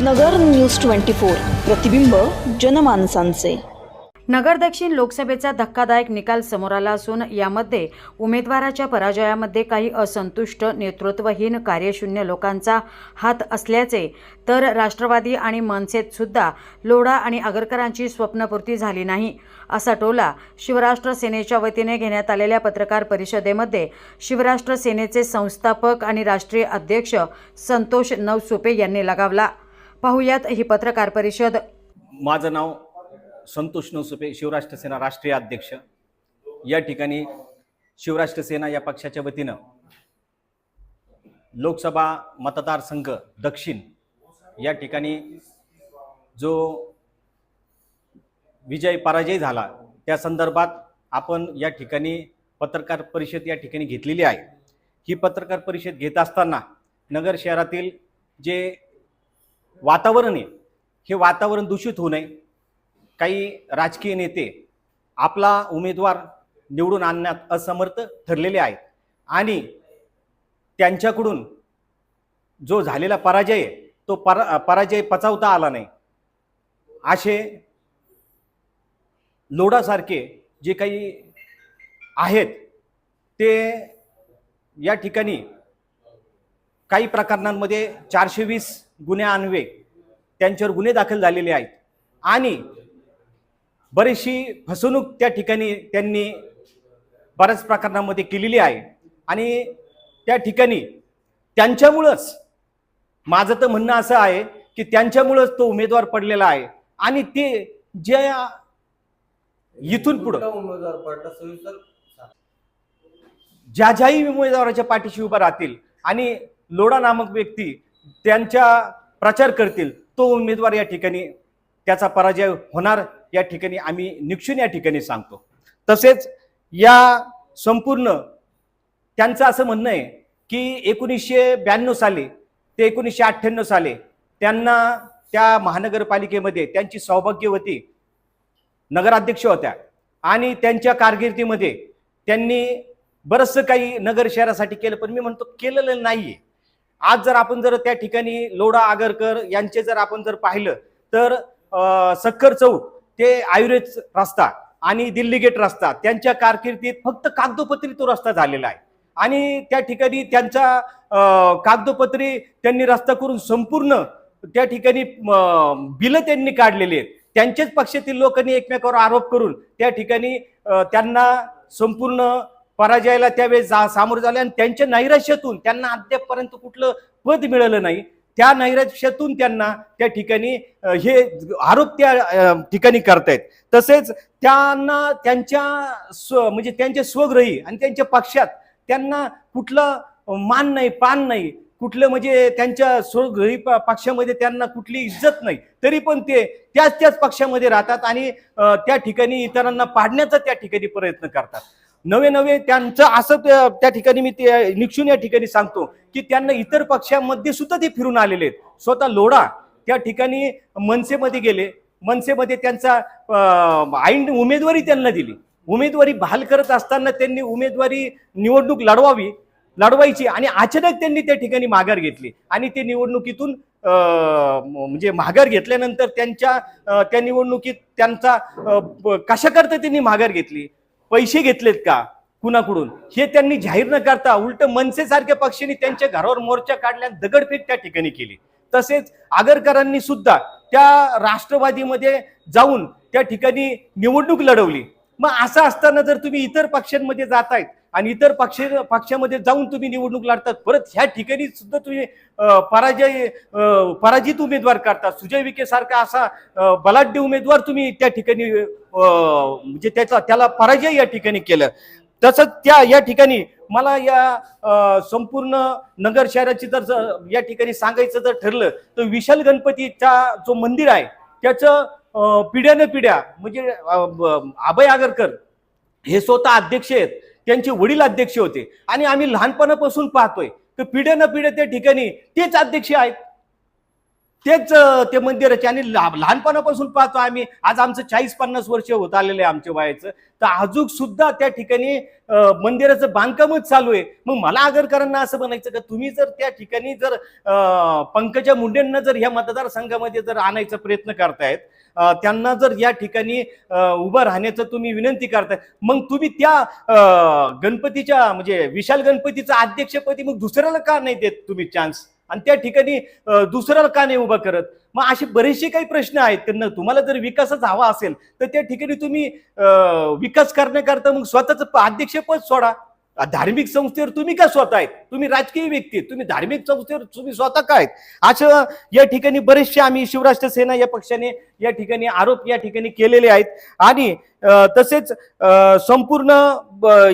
नगर news twenty four. प्रतिबिंब जनमानसांचे. नगर दक्षिण लोकसभेचा धक्कादायक निकाल समोर आला असून यामध्ये उमेदवाराच्या पराजयामध्ये काही असंतुष्ट नेतृत्वहीन कार्यशून्य लोकांचा हात असल्याचे तर राष्ट्रवादी आणि मनसेत सुद्धा लोढा आणि आगरकरांची स्वप्नपूर्ती झाली नाही असा टोला शिवराष्ट्र सेनेच्या वतीने घेण्यात आलेल्या पत्रकार परिषदेमध्ये शिवराष्ट्र सेनेचे संस्थापक आणि राष्ट्रीय अध्यक्ष संतोष नवसुपे यांनी लगावला. पाहुयात ही पत्रकार परिषद. माझं नाव संतोष नवसुपे शिवराष्ट्र सेना राष्ट्रीय अध्यक्ष. या ठिकाणी शिवराष्ट्र सेना या पक्षाच्या वतीनं लोकसभा मतदारसंघ दक्षिण या ठिकाणी जो विजय पराजय झाला त्या संदर्भात आपण या ठिकाणी पत्रकार परिषद या ठिकाणी घेतलेली आहे. ही पत्रकार परिषद घेत असताना नगर शहरातील जे वातावरण आहे. हे वातावरण दूषित होऊ नये. काही राजकीय नेते आपला उमेदवार निवडून आणण्यात असमर्थ ठरलेले आहेत. आणि त्यांच्याकडून जो झालेला पराजय आहे, तो परा पराजय पचवता आला नाही. असे लोडासारखे जे काही आहेत ते या ठिकाणी काही प्रकरणांमध्ये चारशे वीस गुन्हे अन्वे त्यांच्यावर गुन्हे दाखल झालेले आहेत. आणि बरीचशी फसवणूक त्या ठिकाणी त्यांनी बऱ्याच प्रकरणामध्ये केलेली आहे. आणि त्या ठिकाणी त्यांच्यामुळंच माझं तर म्हणणं असं आहे की त्यांच्यामुळंच तो उमेदवार पडलेला आहे. आणि ते ज्या इथून पुढं उमेदवार पडला? सविस्तर. ज्या ज्याही उमेदवाराच्या पाठीशी उभा राहतील आणि लोढा नामक व्यक्ती त्यांच्या प्रचार करतील तो उमेदवार या ठिकाणी त्याचा पराजय होणार या ठिकाणी आम्ही निक्षून या ठिकाणी सांगतो. तसेच या संपूर्ण त्यांचं असं म्हणणं आहे की एकोणीसशे ब्याण्णव साली ते एकोणीसशे अठ्ठ्याण्णव साली त्यांना त्या महानगरपालिकेमध्ये त्यांची सौभाग्यवती नगराध्यक्ष होत्या आणि त्यांच्या कारकिर्दीमध्ये त्यांनी बरंचसं काही नगर शहरासाठी केलं पण मी म्हणतो केलेलं नाहीये. आज जर आपण जर त्या ठिकाणी लोढा आगरकर यांचे जर आपण जर पाहिलं तर सक्कर चौक ते आयुर्वेद रस्ता आणि दिल्ली गेट रस्ता त्यांच्या कारकिर्दीत फक्त कागदोपत्री तो रस्ता झालेला आहे. आणि त्या ठिकाणी त्यांचा कागदोपत्री त्यांनी रस्ता करून संपूर्ण त्या ठिकाणी बिलं त्यांनी काढलेली आहेत. त्यांचेच पक्षातील लोकांनी एकमेकावर आरोप करून त्या ठिकाणी त्यांना संपूर्ण पराजयाला त्यावेळेस जा सामोरे झाले आणि त्यांच्या नैराश्यातून त्यांना अद्यापपर्यंत कुठलं पद मिळालं नाही. त्या नैराश्यातून त्यांना त्या ठिकाणी हे आरोप त्या ठिकाणी करतायत. तसेच त्यांना त्यांच्या स्व म्हणजे त्यांच्या स्वग्रही आणि त्यांच्या पक्षात त्यांना कुठलं मान नाही पान नाही कुठलं म्हणजे त्यांच्या स्वगृही पक्षामध्ये त्यांना कुठली इज्जत नाही तरी पण ते त्याच त्याच पक्षामध्ये राहतात आणि त्या ठिकाणी इतरांना पाडण्याचा त्या ठिकाणी प्रयत्न करतात. नवे नवे त्यांचं असं त्या- ठिकाणी मी ते निक्षून या ठिकाणी सांगतो की त्यांना इतर पक्षामध्ये सुद्धा ते फिरून आलेले आहेत. स्वतः लोढा त्या ठिकाणी मनसेमध्ये गेले. मनसेमध्ये त्यांचा अं, ऐन उमेदवारी त्यांना दिली. उमेदवारी बहाल करत असताना त्यांनी उमेदवारी निवडणूक लढवावी लढवायची आणि अचानक त्यांनी त्या ठिकाणी माघार घेतली. आणि ते निवडणुकीतून म्हणजे माघार घेतल्यानंतर त्यांच्या त्या निवडणुकीत त्यांचा कशाकरता त्यांनी माघार घेतली? पैसे घेतलेत का कुणाकडून? हे त्यांनी जाहीर न करता उलट मनसेसारख्या पक्षांनी त्यांच्या घरावर मोर्चा काढल्या दगडफेक त्या ठिकाणी केली. तसेच आगरकरांनी सुद्धा त्या राष्ट्रवादीमध्ये जाऊन त्या ठिकाणी निवडणूक लढवली. मग असं असताना जर तुम्ही इतर पक्षांमध्ये जातायत आणि इतर पक्ष पक्षामध्ये जाऊन तुम्ही निवडणूक लढतात. परत ह्या ठिकाणी सुद्धा तुम्ही पराजय पराजित उमेदवार करतात सुजय विखे सारखा असा बलाढ्य उमेदवार तुम्ही त्या ठिकाणी म्हणजे त्याचा त्याला पराजय या ठिकाणी केलं. तसंच त्या या ठिकाणी मला या संपूर्ण नगर शहराची जर या ठिकाणी सांगायचं जर ठरलं तर विशाल गणपतीचा जो मंदिर आहे त्याचं पिढ्यानं पिढ्या म्हणजे अभय आगरकर हे स्वतः अध्यक्ष आहेत. त्यांचे वडील अध्यक्ष होते. आणि आम्ही लहानपणापासून पाहतोय तर न पिढ्या त्या ठिकाणी तेच अध्यक्ष आहेत. तेच ते मंदिराचे. आणि लहानपणापासून पाहतो आम्ही. आज आमचं चाळीस पन्नास वर्ष होत आलेलं आहे आमच्या वयाचं. तर अजून सुद्धा त्या ठिकाणी मंदिराचं बांधकामच चालू आहे. मग मला आगरकरांना असं म्हणायचं का तुम्ही जर त्या ठिकाणी जर पंकजा मुंडेंना जर ह्या मतदारसंघामध्ये जर आणायचा प्रयत्न करतायत त्यांना जर या ठिकाणी उभं राहण्याचं तुम्ही विनंती करताय मग तुम्ही त्या गणपतीच्या म्हणजे विशाल गणपतीचं अध्यक्षपदी मग दुसऱ्याला का नाही देत तुम्ही चान्स आणि त्या ठिकाणी दुसऱ्याला का नाही उभं करत? मग असे बरेचसे काही प्रश्न आहेत त्यांना तुम्हाला जर विकासच हवा असेल तर त्या ठिकाणी तुम्ही विकास करण्याकरता मग स्वतःच अध्यक्षपद सोडा. धार्मिक संस्थेवर तुम्ही का स्वतः आहेत? तुम्ही राजकीय व्यक्ती तुम्ही धार्मिक संस्थेवर तुम्ही स्वतः काय असं या ठिकाणी बरेचसे आम्ही शिवराष्ट्र सेना या पक्षाने या ठिकाणी आरोप या ठिकाणी केलेले आहेत. आणि तसेच संपूर्ण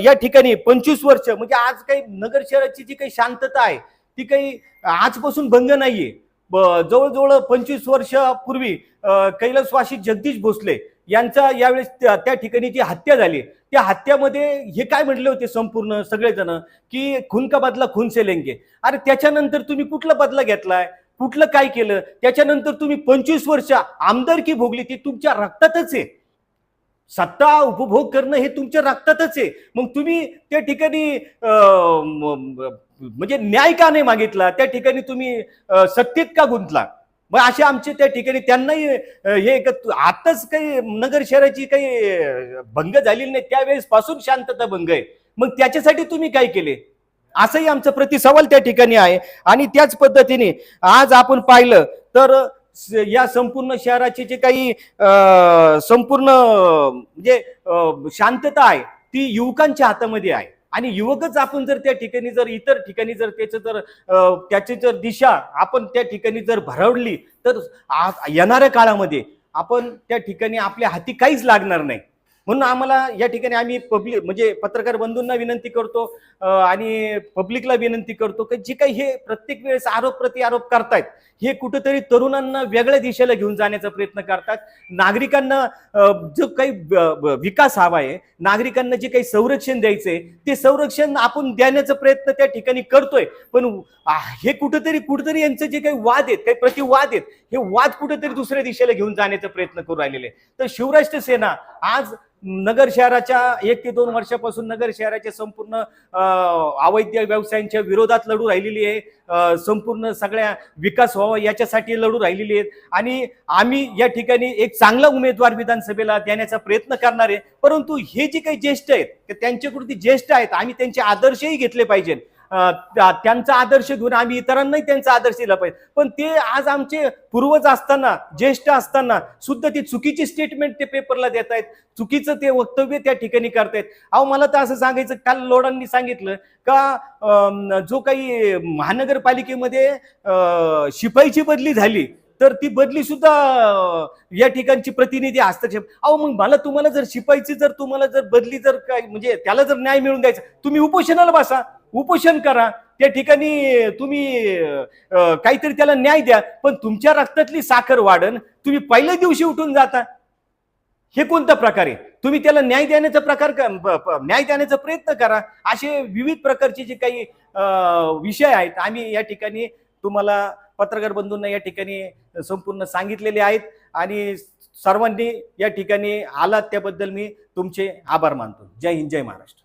या ठिकाणी पंचवीस वर्ष म्हणजे आज काही नगर शहराची जी काही शांतता आहे ती काही आजपासून भंग नाहीये. ब- जवळजवळ पंचवीस वर्षापूर्वी कैलासवासी जगदीश भोसले यांचा यावेळेस त्या त्या ठिकाणी जी हत्या झाली त्या हत्यामध्ये हे काय म्हटले होते संपूर्ण सगळेजण? की खून का बदला खून से लेंगे. अरे त्याच्यानंतर तुम्ही कुठला बदला घेतलाय? कुठलं काय केलं? त्याच्यानंतर तुम्ही पंचवीस वर्ष आमदारकी भोगली ती तुमच्या रक्तातच आहे. सत्ता उपभोग करणं हे तुमच्या रक्तातच आहे. मग तुम्ही त्या ठिकाणी म्हणजे न्याय का नाही मागितला? त्या ठिकाणी तुम्ही सत्तेत का गुंतला? मग असे आमचे त्या ठिकाणी त्यांनाही हे आताच काही नगर शहराची काही भंग झालेली नाही त्यावेळेस पासून शांतता भंग आहे. मग त्याच्यासाठी तुम्ही काय केले? असंही आमचं प्रतिसवाल त्या ठिकाणी आहे. आणि त्याच पद्धतीने आज आपण पाहिलं तर या संपूर्ण शहराची जे काही संपूर्ण म्हणजे शांतता आहे ती युवकांच्या हातामध्ये आहे. आणि युवकच आपण जर त्या ठिकाणी जर इतर ठिकाणी जर त्याचं जर त्याची जर दिशा आपण त्या ठिकाणी जर भरवली तर येणाऱ्या काळामध्ये आपण त्या ठिकाणी आपल्या हाती काहीच लागणार नाही. म्हणून आम्हाला या ठिकाणी आम्ही पब्लिक म्हणजे पत्रकार बंधूंना विनंती करतो आणि पब्लिकला विनंती करतो की जे काही हे प्रत्येक वेळेस आरोप प्रति आरोप करतायत हे कुठेतरी तरुणांना वेगळ्या दिशेला घेऊन जाण्याचा प्रयत्न करतात. नागरिकांना जो काही ब- ब- विकास हवा आहे नागरिकांना जे काही संरक्षण द्यायचंय ते संरक्षण आपण देण्याचा प्रयत्न त्या ठिकाणी करतोय. पण हे कुठेतरी कुठेतरी यांचे जे काही वाद आहेत काही प्रतिवाद आहेत हे वाद कुठेतरी दुसऱ्या दिशेला घेऊन जाण्याचा प्रयत्न करू राहिलेले तर शिवराष्ट्र सेना आज नगर शहराच्या एक ते दोन वर्षापासून नगर शहराच्या संपूर्ण अवैध व्यवसायांच्या विरोधात लढू राहिलेली आहे. संपूर्ण सगळ्या विकास व्हावा याच्यासाठी लढू राहिलेली आहेत. आणि आम्ही या ठिकाणी एक चांगला उमेदवार विधानसभेला देण्याचा प्रयत्न करणार आहे. परंतु हे जे काही ज्येष्ठ आहेत ते त्यांच्याकडून ते ज्येष्ठ आहेत आम्ही त्यांचे आदर्शही घेतले पाहिजेत. त्यांचा आदर्श घेऊन आम्ही इतरांनाही त्यांचा आदर्श दिला पाहिजे. पण ते आज आमचे पूर्वज असताना ज्येष्ठ असताना सुद्धा ती चुकीची स्टेटमेंट ते पेपरला देत आहेत. चुकीचं ते वक्तव्य त्या ठिकाणी करतायत. अहो मला तर असं सांगायचं काल लोडांनी सांगितलं का जो काही महानगरपालिकेमध्ये शिपाईची बदली झाली तर ती बदली सुद्धा या ठिकाणची प्रतिनिधी हस्तक्षेप. अहो मग मला तुम्हाला जर शिपाईची जर तुम्हाला जर बदली जर काय म्हणजे त्याला जर न्याय मिळून द्यायचा तुम्ही उपोषणाला बसा. उपोषण करा. त्या ठिकाणी तुम्ही काहीतरी त्याला न्याय द्या पण तुमच्या रक्तातली साखर वाढन तुम्ही पहिल्या दिवशी उठून जाता. हे कोणता प्रकार आहे? तुम्ही त्याला न्याय देण्याचा प्रकार क- न्याय देण्याचा प्रयत्न करा. असे विविध प्रकारचे जे काही विषय आहेत आम्ही या ठिकाणी तुम्हाला पत्रकार बंधूंना या ठिकाणी संपूर्ण सांगितलेले आहेत आणि सर्वांनी या ठिकाणी आलात त्याबद्दल मी तुमचे आभार मानतो. जय हिंद जय महाराष्ट्र.